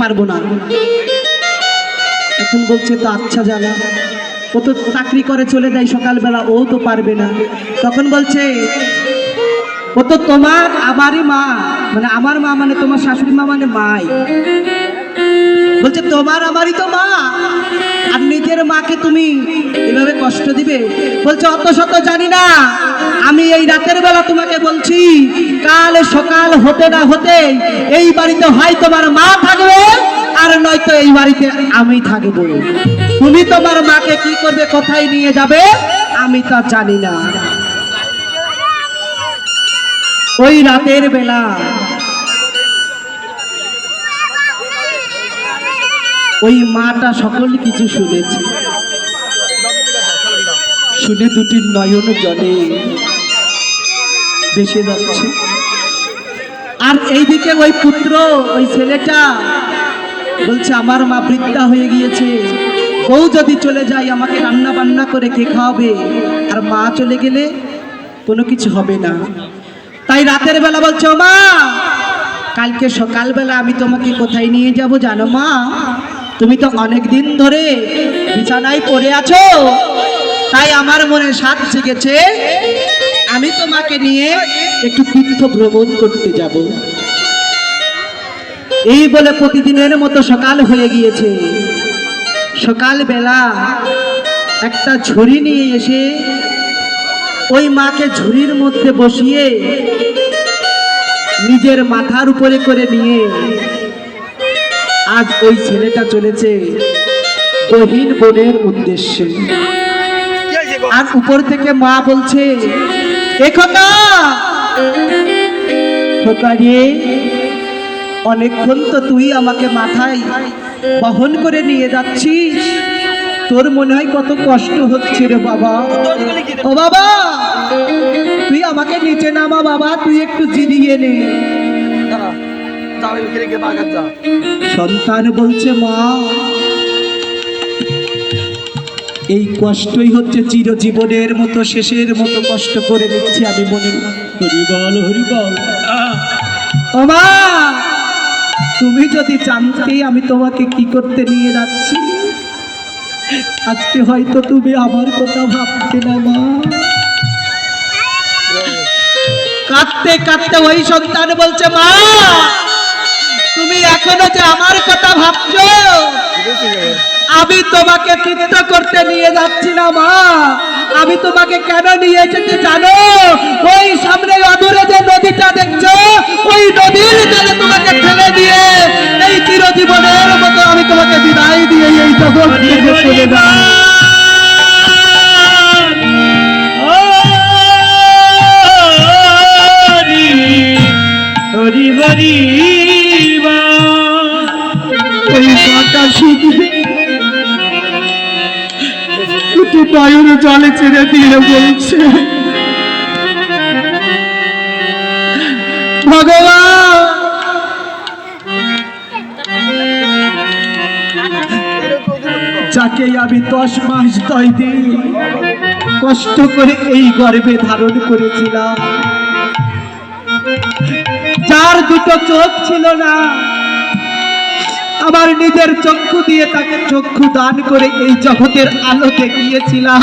পারব না। এখন বলছে, তো আচ্ছা জানা। ও তো চাকরি করে চলে যায় সকালবেলা, ও তো পারবে না। তখন বলছে, ও তো তোমার আমারই মা। মানে আমার মা মানে তোমার শাশুড়ি মা মানে মাই। বলছে, তোমার আমারই তো মা। আর নিজের মাকে তুমি এভাবে কষ্ট দিবে? বলছে, অত শত জানি না। আমি এই রাতের বেলা তোমাকে বলছি, কাল সকাল হতে না হতে এই বাড়িতে হয় তোমার মা থাকবে, আর নয়তো এই বাড়িতে আমি থাকব। তুমি তোমার মাকে কি করবে, কোথায় নিয়ে যাবে, আমি তা জানি না। ওই রাতের বেলা ওই মাটা সকল কিছু শুনেছে। শুনে দুটি নয়ন জলে বেসে যাচ্ছে। আর এইদিকে ওই পুত্র, ওই ছেলেটা বলছে, আমার মা বৃদ্ধা হয়ে গিয়েছে। বউ যদি চলে যায়, আমাকে রান্না বান্না করে কে খাওয়াবে? আর মা চলে গেলে কোনো কিছু হবে না। তাই রাতের বেলা বলছে, "ও মা, কালকে সকালবেলা আমি তোমাকে কোথায় নিয়ে যাব জানো মা? তুমি তো অনেক দিন ধরে বিছানায় পড়ে আছো, তাই আমার মনে সাত জেগেছে। আমি তোমাকে নিয়ে একটু তীর্থ ভ্রমণ করতে যাব। এই বলে প্রতিদিনের মতো সকাল হয়ে গিয়েছে। সকালবেলা একটা ঝুড়ি নিয়ে এসে ওই মাকে ঝুড়ির মধ্যে বসিয়ে নিজের মাথার উপরে করে নিয়ে আজ ওই ছেলেটা চলেছে গহীন বনের উদ্দেশ্যে। আর উপর থেকে মা বলছে অনেকক্ষণ তো তুই আমাকে মাথায় বহন করে নিয়ে যাচ্ছিস। তোর মনে হয় কত কষ্ট হচ্ছে রে বাবা। ও বাবা, তুই আমাকে নিচে নামা বাবা, তুই একটু জিরিয়ে নে। সন্তান বলছে, মা, এই কষ্টই হচ্ছে চিরজীবনের মতো, শেষের মতো কষ্ট করে নিচ্ছি আমি মনে হরিবল হরিবল তুমি যদি জানতে আমি তোমাকে কি করতে নিয়ে যাচ্ছি, আজকে হয়তো তুমি আমার কথা ভাবতে না, মা। কাঁদতে কাঁদতে ওই সন্তান বলছে, মা তুমি এখনও যে আমার কথা ভাবছ আমি তোমাকে তীর্থ করতে নিয়ে যাচ্ছি না মা। আমি তোমাকে কেন নিয়ে যেতে জানো? ওই সামনে অদূরে যে নদীটা দেখছ ওই নদীর জলে তোমাকে ফেলে দিয়ে এই চিরজীবনের মতো আমি তোমাকে বিদায় দিয়ে এই জগৎ থেকে চলে যাই। হরি হরি জলে ছেড়ে দিয়ে বলছে যাকে আমি দশ মাস দয় দিন কষ্ট করে এই গর্ভে ধারণ করেছিলাম। যার দুটো চোখ ছিল না আমার নিজের চক্ষু দিয়ে তাকে চক্ষু দান করে এই জগতের আলো দেখিয়েছিলাম